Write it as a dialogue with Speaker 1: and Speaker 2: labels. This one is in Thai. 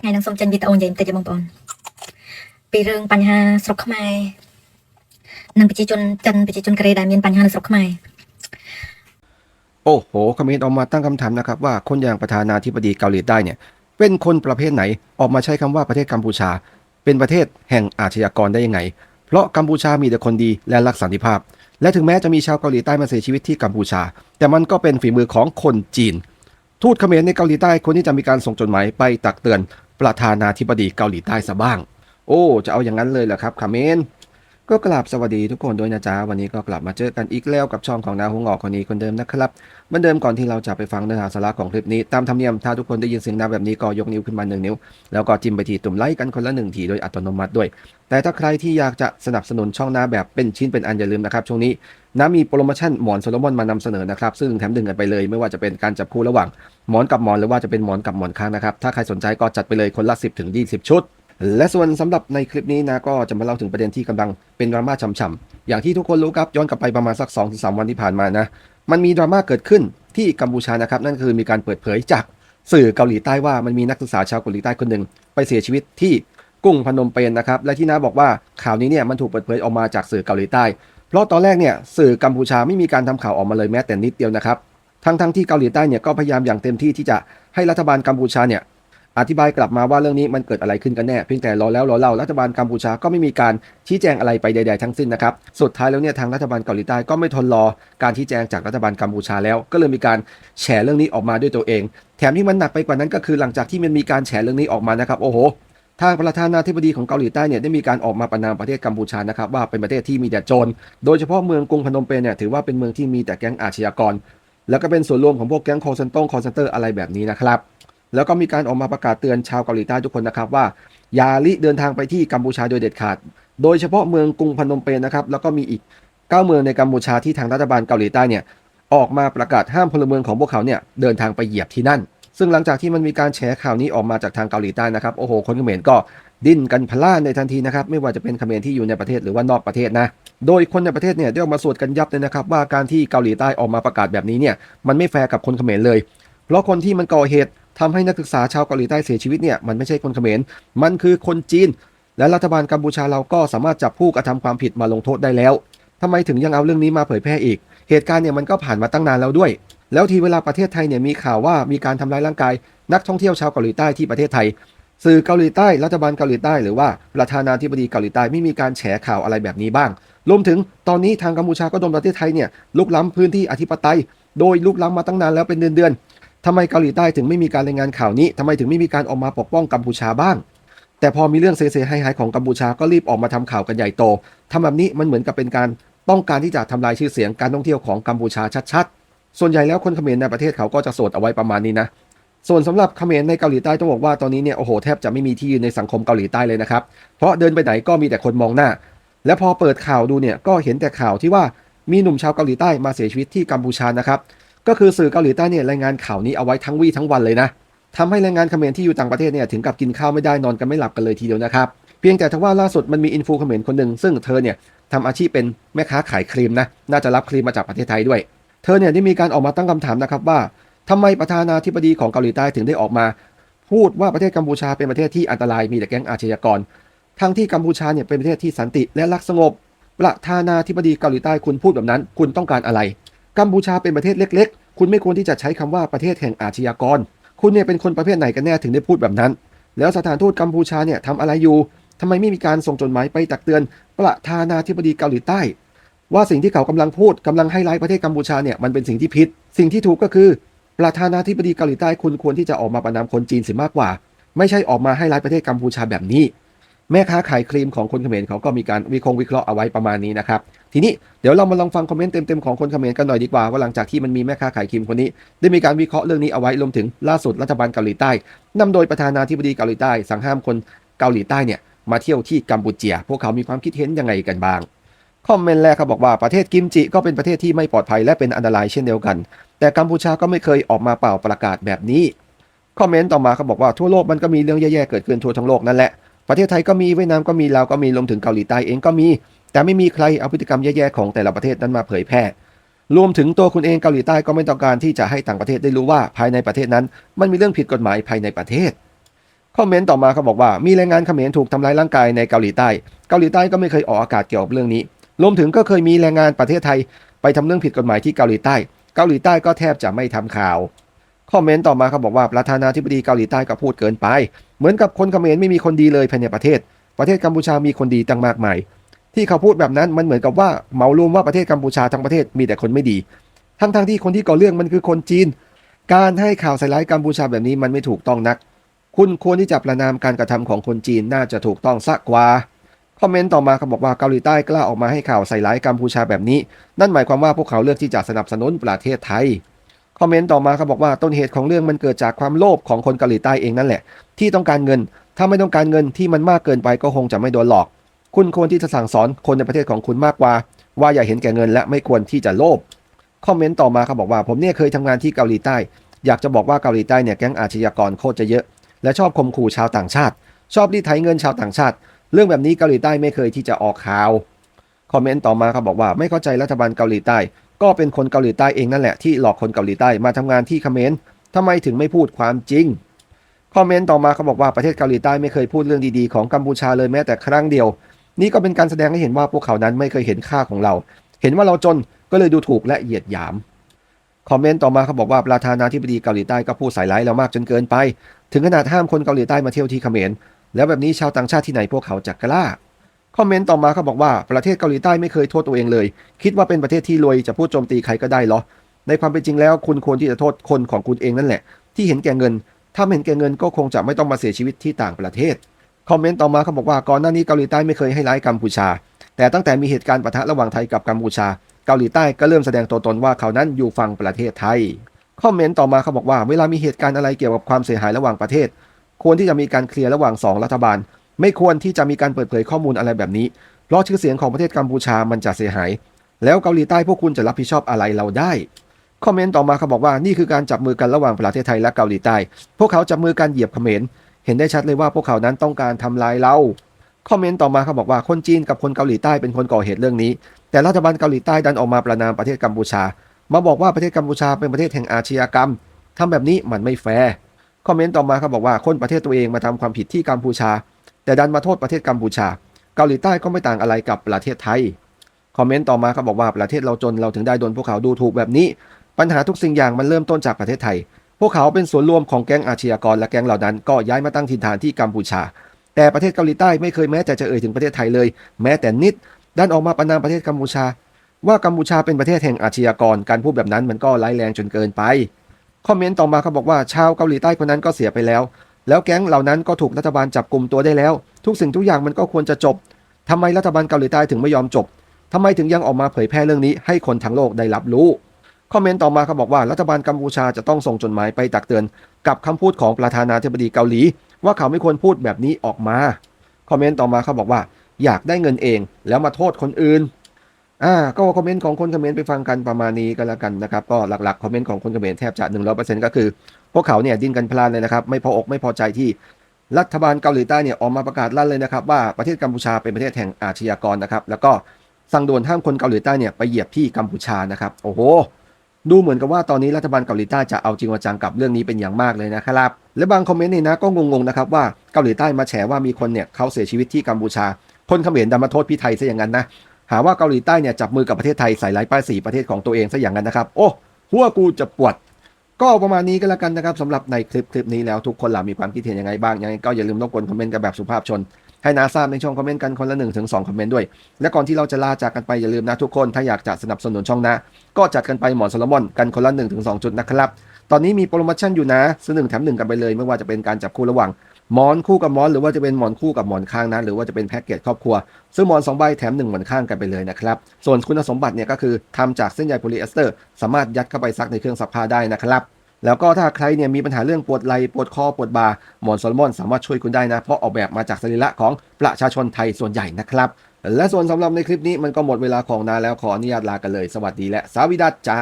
Speaker 1: ថ្ងៃនឹងសូមចេញវីដេអូនិយាយបន្តិចទេបងប្អូនពីរឿងបញ្ហាស្រុកខ្មែរនិងប្រជាជនចិនប្រជាជនកូរ៉េដែលមានបញ្ហានៅស្រុកខ្មែរ
Speaker 2: โอ้โหคอมเมนต์ออกมาตั้งคำถามนะครับว่าคนอย่างประธานาธิบดีเกาหลีใต้เนี่ย เป็นคนประเภทไหนออกมาใช้คำว่าประเทศกัมพูชา เป็นประเทศแห่งอาชญากรได้ยังไง เพราะกัมพูชามีแต่คนดีและรักสันติภาพ และถึงแม้จะมีชาวเกาหลีใต้มาเสียชีวิตที่กัมพูชา แต่มันก็เป็นฝีมือของคนจีน ทูตเขมรในเกาหลีใต้คนที่จะมีการส่งจดหมายไปตักเตือน ประธานาธิบดีเกาหลีใต้ซะบ้าง โอ้ จะเอาอย่างนั้นเลยเหรอครับเมรก็กราบสวัสดีทุกคนด้วยนะจ๊ะ วันนี้ก็กลับมาเจอกันอีกแล้วกับช่องของนาหงออกคนนี้คนเดิมนะครับเหมือนเดิมก่อนที่เราจะไปฟังเนื้อหาสาระของคลิปนี้ ตามธรรมเนียมถ้าทุกคนได้ยินเสียงนาแบบนี้ก็ยกนิ้วขึ้นมาหนึ่งนิ้ว แล้วก็จิ้มไปทีตุ่มไลค์กันคนละหนึ่งทีโดยอัตโนมัติด้วย แต่ถ้าใครที่อยากจะสนับสนุนช่องนาแบบเป็นชิ้นเป็นอันอย่าลืมนะครับช่วงนี้ น้ามีโปรโมชั่นหมอนโซโลมอนมานำเสนอนะครับ ซึ่งแถมดึงกันไปเลย ไม่ว่าจะเป็นการจับคู่ระหว่างหมอนกับหมอนหรือว่าจะเป็นหมอนกับหมอนข้างนะครับ ถ้าใครสนใจก็จัดไปเลยคนละ 10ถึง20 ชุด และส่วนสำหรับในคลิปนี้นะก็จะมาเล่าถึงประเด็นที่กำลังเป็นดราม่าช่ำๆอย่างที่ทุกคนรู้ครับย้อนกลับไปประมาณสัก2อถึงสวันที่ผ่านมานะมันมีดราม่าเกิดขึ้นที่กัมพูชานะครับนั่นคือมีการเปิดเผยจากสื่อเกาหลีใต้ว่ามันมีนักศึกษาชาวเกาหลีใต้คนหนึ่งไปเสียชีวิตที่กรุงพนมเปญนะครับและที่น้าบอกว่าข่าวนี้เนี่ยมันถูกเปิดเผยออกมาจากสื่อเกาหลีใต้ เพราะตอนแรกเนี่ยสื่อกัมพูชาไม่มีการทำข่าวออกมาเลยแม้แต่นิดเดียวนะครับ ทั้งทั้งที่เกาหลีใต้เนี่ยก็พยายามอย่างเต็มที่ที่จะให้รัฐบาลกัมพูชาเนี่ยอธิบายกลับมาว่าเรื่องนี้มันเกิดอะไรขึ้นกันแน่เพียงแต่รอแล้วรอเล่ารัฐบาลกัมพูชาก็ไม่มีการชี้แจงอะไรไปใด ๆ ทั้งสิ้นนะครับสุดท้ายแล้วเนี่ยทางรัฐบาลเกาหลีใต้ก็ไม่ทนรอการชี้แจงจากรัฐบาลกัมพูชาแล้ว ก็เลยมีการแฉเรื่องนี้ออกมาด้วยตัวเอง แถมที่มันหนักไปกว่านั้นก็คือหลังจากที่มันมีการแฉเรื่องนี้ออกมานะครับโอ้โห ทางประธานาธิบดีของเกาหลีใต้เนี่ยได้มีการออกมาประนามประเทศกัมพูชานะครับว่าเป็นประเทศที่มีแต่โจร โดยเฉพาะเมืองกรุงพนมเปญเนี่ยถือว่าเป็นเมืองที่มีแต่แก๊งอาชญากร แล้วก็เป็นส่วนรวมของพวกแก๊งคอร์เซนต์คอร์เซนเตอร์อะไรแบบนี้นะครับ แล้วก็มีการออกมาประกาศเตือนชาวเกาหลีใต้ทุกคนนะครับว่าอย่าลิเดินทางไปที่กัมพูชาโดยเด็ดขาด โดยเฉพาะเมืองกรุงพนมเปญนะครับแล้วก็มีอีก 9 เมืองในกัมพูชาที่ทางรัฐบาลเกาหลีใต้เนี่ยออกมาประกาศห้ามพลเมืองของพวกเขาเนี่ยเดินทางไปเหยียบที่นั่น ซึ่งหลังจากที่มันมีการแฉข่าวนี้ออกมาจากทางเกาหลีใต้นะครับโอ้โหคนเขมรก็ดิ้นกันพล่านในทันทีนะครับไม่ว่าจะเป็นเขมรที่อยู่ในประเทศหรือว่านอกประเทศนะโดยคนในประเทศเนี่ยได้ออกมาสวดกันยับเลยนะครับว่าการที่เกาหลีใต้ออกมาประกาศแบบนี้เนี่ยมันไม่แฟร์กับคนเขมรเลย เพราะคนที่มันก่อเหตุทำให้นักศึกษาชาวเกาหลีใต้เสียชีวิตเนี่ยมันไม่ใช่คนเขมรมันคือคนจีน และรัฐบาลกัมพูชาเราก็สามารถจับผู้กระทำความผิดมาลงโทษได้แล้วทำไมถึงยังเอาเรื่องนี้มาเผยแพร่อีก เหตุการณ์เนี่ยมันก็ผ่านมาตั้งนานแล้วด้วย แล้วทีเวลาประเทศไทยเนี่ยมีข่าวว่ามีการทำร้ายร่างกายนักท่องเที่ยวชาวเกาหลีใต้ที่ประเทศไทย สื่อเกาหลีใต้รัฐบาลเกาหลีใต้หรือว่าประธานาธิบดีเกาหลีใต้ไม่มีการแฉข่าวอะไรแบบนี้บ้าง รวมถึงตอนนี้ทางกัมพูชาก็โดนประเทศไทยเนี่ยลุกล้ำพื้นที่อธิปไตย โดยลุกล้ำมาตั้งนานแล้วเป็นเดือนๆทำไมเกาหลีใต้ถึงไม่มีการรายงานข่าวนี้ทำไมถึงไม่มีการออกมาปกป้องกัมพูชาบ้าง แต่พอมีเรื่องเซเซไฮไฮของกัมพูชาก็รีบออกมาทำข่าวกันใหญ่โตทำแบบนี้มันเหมือนกับเป็นการต้องการที่จะทำลายชื่อเสียงการท่องเที่ยวของกัมพูชาชัดๆ ส่วนใหญ่แล้วคนเขมรในประเทศเขาก็จะโสดเอาไว้ประมาณนี้นะ ส่วนสำหรับเขมรในเกาหลีใต้ต้องบอกว่าตอนนี้เนี่ยโอ้โหแทบจะไม่มีที่ยืนในสังคมเกาหลีใต้เลยนะครับ เพราะเดินไปไหนก็มีแต่คนมองหน้า และพอเปิดข่าวดูเนี่ยก็เห็นแต่ข่าวที่ว่ามีหนุ่มชาวเกาหลีใต้มาเสียชีวิตที่กัมพูชานะครับ ก็คือสื่อเกาหลีใต้เนี่ยรายงานข่าวนี้เอาไว้ทั้งวี่ทั้งวันเลยนะทำให้แรงงานเขมรที่อยู่ต่างประเทศเนี่ยถึงกับกินข้าวไม่ได้นอนกันไม่หลับกันเลยทีเดียวนะครับ เพียงแต่ทว่าล่าสุดมันมีอินฟูเขมรคนหนึ่งซึ่งเธอเนี่ยทำอาชีพเป็นแม่ค้าขายครีมนะน่าจะรับครีมมาจากประเทศไทยด้วย เธอเนี่ยได้มีการออกมาตั้งคำถามนะครับว่าทำไมประธานาธิบดีของเกาหลีใต้ถึงได้ออกมา พูดว่าประเทศกัมพูชาเป็นประเทศที่อันตรายมีแต่แก๊งอาชญากร ทั้งที่กัมพูชาเนี่ยเป็นประเทศที่สันติและรักสงบ ประธานาธิบดีเกาหลีใต้คุณพูดแบบนั้น คุณต้องการอะไร กัมพูชาเป็นประเทศเล็ก ๆ คุณไม่ควรที่จะใช้คำว่าประเทศแห่งอาชญากร คุณเนี่ยเป็นคนประเภทไหนกันแน่ถึงได้พูดแบบนั้น แล้วสถานทูตกัมพูชาเนี่ยทำอะไรอยู่ทำไมไม่มีการส่งจดหมายไปตักเตือน ประธานาธิบดีเกาหลีใต้ ว่าสิ่งที่เขากำลังพูดกำลังให้ไลท์ประเทศกัมพูชาเนี่ยมันเป็นสิ่งที่ผิด สิ่งที่ถูกก็คือประธานาธิบดีเกาหลีใต้คุณควรที่จะออกมาประนามคนจีนเสียมากกว่า ไม่ใช่ออกมาให้ไลท์ประเทศกัมพูชาแบบนี้ แม่ค้าขายครีมของคนเขมรเขาก็มีการวิคราะห์วิเคราะห์เอาไว้ประมาณนี้นะครับทีนี้เดี๋ยวเรามาลองฟังคอมเมนต์เต็มๆของคนเขมรกันหน่อยดีกว่าว่าหลังจากที่มันมีแม่ค้าขายครีมคนนี้ ได้มีการวิเคราะห์เรื่องนี้เอาไว้รวมถึงล่าสุดรัฐบาลเกาหลีใต้นำโดยประธานาธิบดีเกาหลีใต้สั่งห้ามคนเกาหลีใต้เนี่ยมาเที่ยวที่กัมพูเจียพวกเขามีความคิดเห็นยังไงกันบ้าง คอมเมนต์แรกเขาบอกว่าประเทศกิมจิก็เป็นประเทศที่ไม่ปลอดภัยและเป็นอันตรายเช่นเดียวกัน แต่กัมพูชาก็ไม่เคยออกมาเป่าประกาศแบบนี้คอมเมนต์ต่อมาเขาบอกว่าทั่วโลกมันก็มีเรื่องแย่ๆเกิดขึ้นทั่วทั้งโลกนั่นแหละประเทศไทยก็มีเวียดนามก็มีลาวก็มีรวมถึงเกาหลีใต้เองก็มี แต่ไม่มีใครเอาพฤติกรรมแย่ๆของแต่ละประเทศนั้นมาเผยแพร่ รวมถึงตัวคุณเองเกาหลีใต้ก็ไม่ต้องการที่จะให้ต่างประเทศได้รู้ว่าภายในประเทศนั้น มันมีเรื่องผิดกฎหมายภายในประเทศคอมเมนต์ต่อมาเขาบอกว่ามีแรงงานเขมรถูกทำร้ายร่างกายในเกาหลีใต้ เกาหลีใต้ก็ไม่เคยออกอากาศเกี่ยวกับเรื่องนี้ รวมถึงก็เคยมีแรงงานประเทศไทย ไปทำเรื่องผิดกฎหมายที่เกาหลีใต้ เกาหลีใต้ก็แทบจะไม่ทำข่าว คอมเมนต์ต่อมาเขาบอกว่าประธานาธิบดีเกาหลีใต้ก็พูดเกินไป เหมือนกับคนเขมรไม่มีคนดีเลยภายในประเทศ ประเทศกัมพูชามีคนดีตั้งมากมาย ที่เขาพูดแบบนั้นมันเหมือนกับว่าเหมารวมว่าประเทศกัมพูชาทั้งประเทศมีแต่คนไม่ดี ทั้งๆทที่คนที่ก่อเรื่องมันคือคนจีน การให้ข่าวใส่ร้ายกัมพูชาแบบนี้มันไม่ถูกต้องนัก คุณควรที่จะประนามการกระทำของคนจีนน่าจะถูกต้องสักกว่า คอมเมนต์ต่อมาเขาบอกว่าเกาหลีใต้กล้าออกมาให้ข่าวใส่ร้ายกัมพูชาแบบนี้ นั่นหมายความว่าพวกเขาเลือกที่จะสนับสนุนประเทศไทยคอมเมนต์ต่อมาเขาบอกว่าต้นเหตุของเรื่องมันเกิดจากความโลภของคนเกาหลีใต้เองนั่นแหละ ที่ต้องการเงิน ถ้าไม่ต้องการเงินที่มันมากเกินไปก็คงจะไม่โดนหลอก คุณควรที่จะสั่งสอนคนในประเทศของคุณมากกว่า ว่าอย่าเห็นแก่เงินและไม่ควรที่จะโลภคอมเมนต์ต่อมาเขาบอกว่าผมเนี่ยเคยทำงานที่เกาหลีใต้ อยากจะบอกว่าเกาหลีใต้เนี่ยแก๊งอาชญากรโคตรจะเยอะ และชอบข่มขู่ชาวต่างชาติ ชอบรีดไถเงินชาวต่างชาติ เรื่องแบบนี้เกาหลีใต้ไม่เคยที่จะออกข่าว คอมเมนต์ต่อมาเขาบอกว่าไม่เข้าใจรัฐบาลเกาหลีใต้ ก็เป็นคนเกาหลีใต้เองนั่นแหละที่หลอกคนเกาหลีใต้มาทำงานที่เขมรทำไมถึงไม่พูดความจริง คอมเมนต์ต่อมาเขาบอกว่าประเทศเกาหลีใต้ไม่เคยพูดเรื่องดีๆของกัมพูชาเลยแม้แต่ครั้งเดียว นี่ก็เป็นการแสดงให้เห็นว่าพวกเขานั้นไม่เคยเห็นค่าของเรา เห็นว่าเราจนก็เลยดูถูกและเหยียดหยามคอมเมนต์ต่อมาเขาบอกว่าประธานาธิบดีเกาหลีใต้ก็พูดใส่ร้ายเรามากจนเกินไป ถึงขนาดห้ามคนเกาหลีใต้มาเที่ยวที่เขมร แล้วแบบนี้ชาวต่างชาติที่ไหนพวกเขาจะกล้าคอมเมนต์ต่อมาเขาบอกว่าประเทศเกาหลีใต้ไม่เคยโทษตัวเองเลย คิดว่าเป็นประเทศที่รวยจะพูดโจมตีใครก็ได้เหรอ ในความเป็นจริงแล้วคุณควรที่จะโทษคนของคุณเองนั่นแหละ ที่เห็นแก่เงิน ถ้าไม่เห็นแก่เงินก็คงจะไม่ต้องมาเสียชีวิตที่ต่างประเทศคอมเมนต์ต่อมาเขาบอกว่าก่อนหน้านี้เกาหลีใต้ไม่เคยให้ร้ายกัมพูชา แต่ตั้งแต่มีเหตุการณ์ปะทะระหว่างไทยกับกัมพูชา เกาหลีใต้ก็เริ่มแสดงตัวตนว่าเขานั้นอยู่ฝั่งประเทศไทยคอมเมนต์ต่อมาเขาบอกว่าเวลามีเหตุการณ์อะไรเกี่ยวกับความเสียหายระหว่างประเทศ ควรที่จะมีการเคลียร์ระหว่างสองรัฐบาล ไม่ควรที่จะมีการเปิดเผยข้อมูลอะไรแบบนี้ เพราะชื่อเสียงของประเทศกัมพูชามันจะเสียหาย แล้วเกาหลีใต้พวกคุณจะรับผิดชอบอะไรเราได้ คอมเมนต์ต่อมาเขาบอกว่านี่คือการจับมือกันระหว่างประเทศไทยและเกาหลีใต้ พวกเขาจับมือกันเหยียบเขมร เห็นได้ชัดเลยว่าพวกเขานั้นต้องการทำลายเราคอมเมนต์ต่อมาเขาบอกว่าคนจีนกับคนเกาหลีใต้เป็นคนก่อเหตุเรื่องนี้ แต่รัฐบาลเกาหลีใต้ดันออกมาประนามประเทศกัมพูชา มาบอกว่าประเทศกัมพูชาเป็นประเทศแห่งอาชญากรรมทำแบบนี้มันไม่แฟร์ คอมเมนต์ต่อมาเขาบอกว่าคนประเทศตัวเองมาทำความผิดที่กัมพูชา แต่ดันมาโทษประเทศกัมพูชา เกาหลีใต้ก็ไม่ต่างอะไรกับประเทศไทย คอมเมนต์ต่อมาเขาบอกว่าประเทศเราจนเราถึงได้โดนพวกเขาดูถูกแบบนี้ ปัญหาทุกสิ่งอย่างมันเริ่มต้นจากประเทศไทย พวกเขาเป็นส่วนรวมของแก๊งอาชญากรและแก๊งเหล่านั้น ก็ย้ายมาตั้งถิ่นฐานที่กัมพูชา แต่ประเทศเกาหลีใต้ไม่เคยแม้แต่จะเอ่ยถึงประเทศไทยเลย แม้แต่นิดดันออกมาประนามประเทศกัมพูชา ว่ากัมพูชาเป็นประเทศแห่งอาชญากร การพูดแบบนั้นมันก็ร้ายแรงจนเกินไป คอมเมนต์ต่อมาเขาบอกว่าชาวเกาหลีใต้คนนั้นก็เสียไปแล้ว แล้วแก๊งเหล่านั้นก็ถูกรัฐบาลจับกลุ่มตัวได้แล้ว ทุกสิ่งทุกอย่างมันก็ควรจะจบทำไมรัฐบาลเกาหลีใต้ถึงไม่ยอมจบทำไมถึงยังออกมาเผยแพร่เรื่องนี้ให้คนทั้งโลกได้รับรู้คอมเมนต์ต่อมาเขาบอกว่ารัฐบาลกัมพูชาจะต้องส่งจดหมายไปตักเตือน กับคำพูดของประธานาธิบดีเกาหลี ว่าเขาไม่ควรพูดแบบนี้ออกมาคอมเมนต์ต่อมาเขาบอกว่า อยากได้เงินเองแล้วมาโทษคนอื่น อ่าก็คอมเมนต์ของคนเขมรไปฟังกันประมาณนี้ก็แล้วกันนะครับ ก็หลักๆคอมเมนต์ของคนเขมรแทบจะหนึ่งร้อยเปอร์เซ็นต์ก็คือ พวกเขาเนี่ยดิ้นกันพลานเลยนะครับ ไม่พออกไม่พอใจที่รัฐบาลเกาหลีใต้เนี่ยออกมาประกาศลั่นเลยนะครับ ว่าประเทศกัมพูชาเป็นประเทศแห่งอาชญากรนะครับ แล้วก็สั่งด่วนห้ามคนเกาหลีใต้เนี่ยไปเหยียบที่กัมพูชานะครับโอ้โหดูเหมือนกับว่าตอนนี้รัฐบาลเกาหลีใต้จะเอาจริงจังกับเรื่องนี้เป็นอย่างมากเลยนะครับ และบางคอมเมนต์นี่นะก็งงๆนะครับว่าเกาหลีใต้มาแฉว่ามีคนเนี่ยเขาเสียชีวิตที่กัมพูชา คนเขมรดันมาโทษพี่ไทยซะอย่างนั้นนะ หาว่าเกาหลีใต้เนี่ยจับมือกับประเทศไทยใส่ร้ายป้ายสีประเทศของตัวเองซะอย่างนั้นนะครับ โอ้ หัวกูจะปวด ก็ประมาณนี้ก็แล้วกันนะครับสำหรับในคลิปคลิปนี้แล้วทุกคนล่ะมีความคิดเห็นยังไงบ้างยังไงก็อย่าลืมรบกวนคอมเมนต์กันแบบสุภาพชน ให้นาทราบในช่องคอมเมนต์กันคนละ1นถึงสคอมเมนต์ด้วย และก่อนที่เราจะลาจากกันไปอย่าลืมนะทุกคนถ้าอยากจะสนับสนุนช่องนะก็จัดกันไปหมอนโซลมอนกันคนละ1นถึงสจุดนะครับตอนนี้มีโปรโมชั่นอยู่นะซื้อหนึ่งแถมหนึ่งกันไปเลย ไม่ว่าจะเป็นการจับคู่ระหว่าง หมอนคู่กับหมอนหรือว่าจะเป็นหมอนคู่กับหมอนข้างนะหรือว่าจะเป็นแพ็กเกจครอบครัวซื้อหมอน2ใบแถม1หมอนข้างกันไปเลยนะครับ ส่วนคุณสมบัติเนี่ยก็คือทำจากเส้นใยโพลีเอสเตอร์ สามารถยัดเข้าไปซักในเครื่องซักผ้าได้นะครับแล้วก็ถ้าใครเนี่ยมีปัญหาเรื่องปวดไหล่ปวดคอปวดบ่าหมอนโซโลมอนสามารถช่วยคุณได้นะ เพราะออกแบบมาจากสรีระของประชาชนไทยส่วนใหญ่นะครับ และส่วนสำหรับในคลิปนี้มันก็หมดเวลาของนาแล้วขออนุญาตลากันเลย สวัสดีและสวัสดีจ้า